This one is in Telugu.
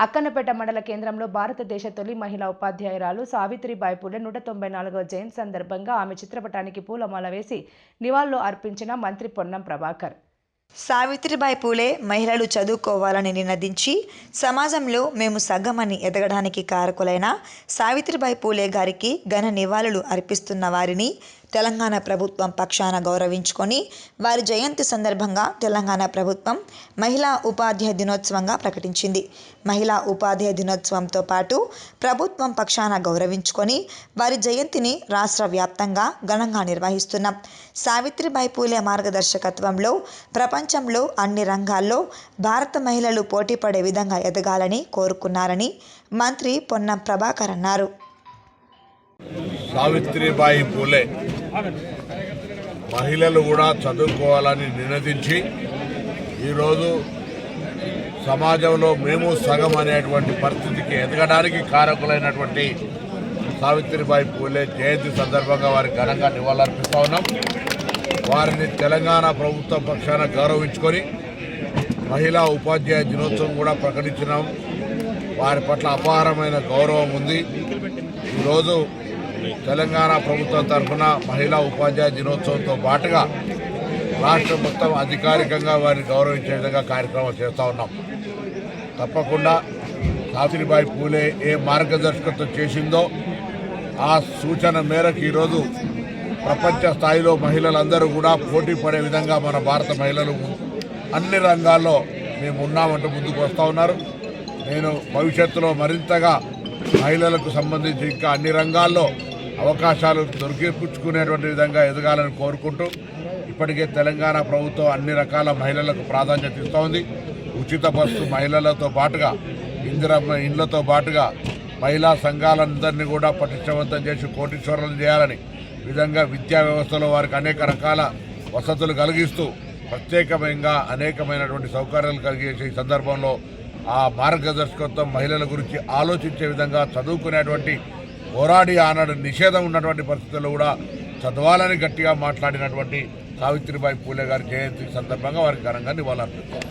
అక్కన్నపేట మండల కేంద్రంలో భారతదేశ తొలి మహిళా ఉపాధ్యాయురాలు సావిత్రిబాయి పూలే నూట తొంభై నాలుగవ జయంతి సందర్భంగా ఆమె చిత్రపటానికి పూలమాల వేసి నివాళులు అర్పించిన మంత్రి పొన్నం ప్రభాకర్. సావిత్రిబాయి పూలే మహిళలు చదువుకోవాలని నినదించి సమాజంలో మేము సగమని ఎదగడానికి కారకులైన సావిత్రిబాయి పూలే గారికి ఘన నివాళులు అర్పిస్తున్న వారిని తెలంగాణ ప్రభుత్వం పక్షాన గౌరవించుకొని వారి జయంతి సందర్భంగా తెలంగాణ ప్రభుత్వం మహిళా ఉపాధ్యాయ దినోత్సవంగా ప్రకటించింది. మహిళా ఉపాధ్యాయ దినోత్సవంతో పాటు ప్రభుత్వం పక్షాన గౌరవించుకొని వారి జయంతిని రాష్ట్ర వ్యాప్తంగా ఘనంగా నిర్వహిస్తున్నాం. సావిత్రిబాయి పూలే మార్గదర్శకత్వంలో ప్రపంచంలో అన్ని రంగాల్లో భారత మహిళలు పోటీపడే విధంగా ఎదగాలని కోరుకున్నారని మంత్రి పొన్నం ప్రభాకర్ అన్నారు. సావిత్రిబాయి పూలే మహిళలు కూడా చదువుకోవాలని నినదించి ఈరోజు సమాజంలో మేము సగం అనేటువంటి పరిస్థితికి ఎదగడానికి కారకులైనటువంటి సావిత్రిబాయి పూలే జయంతి సందర్భంగా వారికి ఘనంగా నివాళులర్పిస్తా ఉన్నాం. వారిని తెలంగాణ ప్రభుత్వం పక్షాన గౌరవించుకొని మహిళా ఉపాధ్యాయ దినోత్సవం కూడా ప్రకటించినాం. వారి పట్ల అపారమైన గౌరవం ఉంది. ఈరోజు తెలంగాణ ప్రభుత్వం తరఫున మహిళా ఉపాధ్యాయ దినోత్సవంతో పాటుగా రాష్ట్రం మొత్తం అధికారికంగా వారిని గౌరవించే విధంగా కార్యక్రమం చేస్తూ ఉన్నాం. తప్పకుండా సావిత్రిబాయి పూలే ఏ మార్గదర్శకత్వం చేసిందో ఆ సూచన మేరకు ఈరోజు ప్రపంచ స్థాయిలో మహిళలందరూ కూడా పోటీ పడే విధంగా మన భారత మహిళలు అన్ని రంగాల్లో మేము ఉన్నామంటూ ముందుకు వస్తూ ఉన్నారు. నేను భవిష్యత్తులో మరింతగా మహిళలకు సంబంధించి ఇంకా అన్ని రంగాల్లో అవకాశాలు దొరికిపుచ్చుకునేటువంటి విధంగా ఎదగాలని కోరుకుంటూ ఇప్పటికే తెలంగాణ ప్రభుత్వం అన్ని రకాల మహిళలకు ప్రాధాన్యత ఇస్తోంది. ఉచిత బస్సు మహిళలతో పాటుగా ఇందిరమ్మ ఇండ్లతో పాటుగా మహిళా సంఘాలందరినీ కూడా పటిష్టవంతం చేసి కోటీశ్వరులను చేయాలని విధంగా విద్యా వ్యవస్థలో వారికి అనేక రకాల వసతులు కలిగిస్తూ ప్రత్యేకమైన అనేకమైనటువంటి సౌకర్యాలు కలిగేసే ఈ సందర్భంలో ఆ మార్గదర్శకత్వం మహిళల గురించి ఆలోచించే విధంగా చదువుకునేటువంటి పోరాడి ఆనాడు నిషేధం ఉన్నటువంటి పరిస్థితుల్లో కూడా చదవాలని గట్టిగా మాట్లాడినటువంటి సావిత్రిబాయి పూలే గారి జయంతి సందర్భంగా వారికి ఘనంగా నివాళులర్పిస్తారు.